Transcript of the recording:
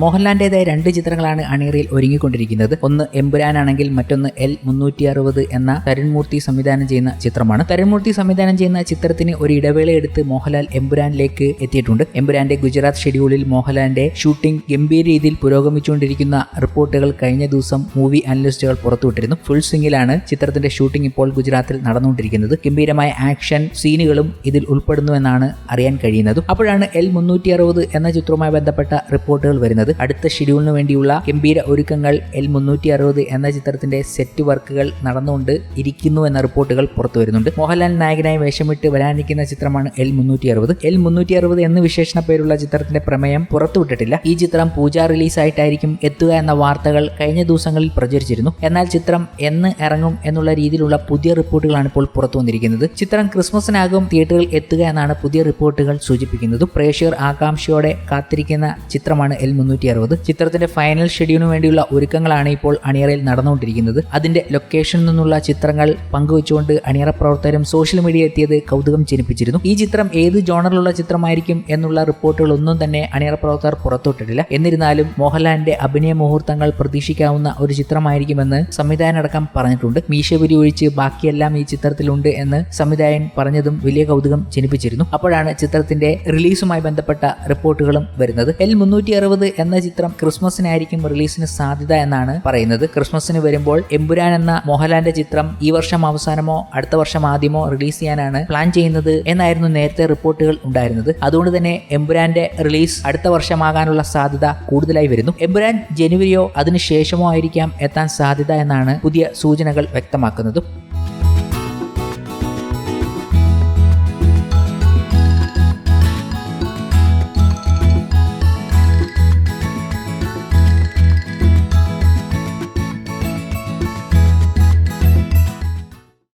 മോഹൻലാലിന്റേതായ രണ്ട് ചിത്രങ്ങളാണ് അണിയറയിൽ ഒരുങ്ങിക്കൊണ്ടിരിക്കുന്നത്. ഒന്ന് എമ്പുരാനാണെങ്കിൽ മറ്റൊന്ന് എൽ മുന്നൂറ്റി അറുപത് എന്ന തരുൺമൂർത്തി സംവിധാനം ചെയ്യുന്ന ചിത്രമാണ്. തരുൺമൂർത്തി സംവിധാനം ചെയ്യുന്ന ചിത്രത്തിന് ഒരു ഇടവേള എടുത്ത് മോഹൻലാൽ എമ്പുരാനിലേക്ക് എത്തിയിട്ടുണ്ട്. എമ്പുരാന്റെ ഗുജറാത്ത് ഷെഡ്യൂളിൽ മോഹൻലാലിന്റെ ഷൂട്ടിംഗ് ഗംഭീര രീതിയിൽ പുരോഗമിച്ചുകൊണ്ടിരിക്കുന്ന റിപ്പോർട്ടുകൾ കഴിഞ്ഞ ദിവസം മൂവി അനലിസ്റ്റുകൾ പുറത്തുവിട്ടിരുന്നു. ഫുൾ സ്വിംഗിലാണ് ചിത്രത്തിന്റെ ഷൂട്ടിംഗ് ഇപ്പോൾ ഗുജറാത്തിൽ നടന്നുകൊണ്ടിരിക്കുന്നത്. ഗംഭീരമായ ആക്ഷൻ സീനുകളും ഇതിൽ ഉൾപ്പെടുന്നുവെന്നാണ് അറിയാൻ കഴിയുന്നത്. അപ്പോഴാണ് എൽ മുന്നൂറ്റി എന്ന ചിത്രവുമായി ബന്ധപ്പെട്ട റിപ്പോർട്ടുകൾ വരുന്നത്. അടുത്ത ഷെഡ്യൂളിന് വേണ്ടിയുള്ള ഗംഭീര ഒരുക്കങ്ങൾ എൽ മുന്നൂറ്റി അറുപത് എന്ന ചിത്രത്തിന്റെ സെറ്റ് വർക്കുകൾ നടന്നുകൊണ്ട് ഇരിക്കുന്നു എന്ന റിപ്പോർട്ടുകൾ പുറത്തു വരുന്നുണ്ട്. മോഹൻലാൽ നായകനായി വേഷമിട്ട് വരാനിരിക്കുന്ന ചിത്രമാണ് എൽ മുന്നൂറ്റി അറുപത് എൽ മുന്നൂറ്റി അറുപത് എന്ന് വിശേഷണ പേരുള്ള ചിത്രത്തിന്റെ പ്രമേയം പുറത്തുവിട്ടിട്ടില്ല ഈ ചിത്രം പൂജ റിലീസായിട്ടായിരിക്കും എത്തുക എന്ന വാർത്തകൾ കഴിഞ്ഞ ദിവസങ്ങളിൽ പ്രചരിച്ചിരുന്നു. എന്നാൽ ചിത്രം എന്ന് ഇറങ്ങും എന്നുള്ള രീതിയിലുള്ള പുതിയ റിപ്പോർട്ടുകളാണ് ഇപ്പോൾ പുറത്തു വന്നിരിക്കുന്നത്. ചിത്രം ക്രിസ്മസിനാകും തിയേറ്ററിൽ എത്തുക എന്നാണ് പുതിയ റിപ്പോർട്ടുകൾ സൂചിപ്പിക്കുന്നത്. പ്രേക്ഷകർ ആകാംക്ഷയോടെ കാത്തിരിക്കുന്ന ചിത്രമാണ് എൽ മുന്നൂറ്റി അറുപത് ചിത്രത്തിന്റെ ഫൈനൽ ഷെഡ്യൂളിന് വേണ്ടിയുള്ള ഒരുക്കങ്ങളാണ് ഇപ്പോൾ അണിയറയിൽ നടന്നുകൊണ്ടിരിക്കുന്നത്. അതിന്റെ ലൊക്കേഷനിൽ നിന്നുള്ള ചിത്രങ്ങൾ പങ്കുവച്ചുകൊണ്ട് അണിയറ പ്രവർത്തകരും സോഷ്യൽ മീഡിയ എത്തിയത് കൗതുകം ജനിപ്പിച്ചിരുന്നു. ഈ ചിത്രം ഏത് ജോണറിലുള്ള ചിത്രമായിരിക്കും എന്നുള്ള റിപ്പോർട്ടുകൾ ഒന്നും തന്നെ അണിയറ പ്രവർത്തകർ പുറത്തുവിട്ടിട്ടില്ല. എന്നിരുന്നാലും മോഹൻലാലിന്റെ അഭിനയ മുഹൂർത്തങ്ങൾ പ്രതീക്ഷിക്കാവുന്ന ഒരു ചിത്രമായിരിക്കുമെന്ന് സംവിധായകൻ അടക്കം പറഞ്ഞിട്ടുണ്ട്. മീശപുരി ഒഴിച്ച് ബാക്കിയെല്ലാം ഈ ചിത്രത്തിലുണ്ട് എന്ന് സംവിധായകൻ പറഞ്ഞതും വലിയ കൗതുകം ജനിപ്പിച്ചിരുന്നു. അപ്പോഴാണ് ചിത്രത്തിന്റെ റിലീസുമായി ബന്ധപ്പെട്ട റിപ്പോർട്ടുകളും വരുന്നത്. എൽ മുന്നൂറ്റി അറുപത് എന്ന ചിത്രം ക്രിസ്മസിനായിരിക്കും റിലീസിന് സാധ്യത എന്നാണ് പറയുന്നത്. ക്രിസ്മസിന് വരുമ്പോൾ എമ്പുരാൻ എന്ന മോഹൻലാലിന്റെ ചിത്രം ഈ വർഷം അവസാനമോ അടുത്ത വർഷം ആദ്യമോ റിലീസ് ചെയ്യാനാണ് പ്ലാൻ ചെയ്യുന്നത് എന്നായിരുന്നു നേരത്തെ റിപ്പോർട്ടുകൾ ഉണ്ടായിരുന്നത്. അതുകൊണ്ട് തന്നെ എമ്പുരാന്റെ റിലീസ് അടുത്ത വർഷമാകാനുള്ള സാധ്യത കൂടുതലായി വരുന്നു. എമ്പുരാൻ ജനുവരിയോ അതിനുശേഷമോ ആയിരിക്കാം എത്താൻ സാധ്യത എന്നാണ് പുതിയ സൂചനകൾ വ്യക്തമാക്കുന്നത്.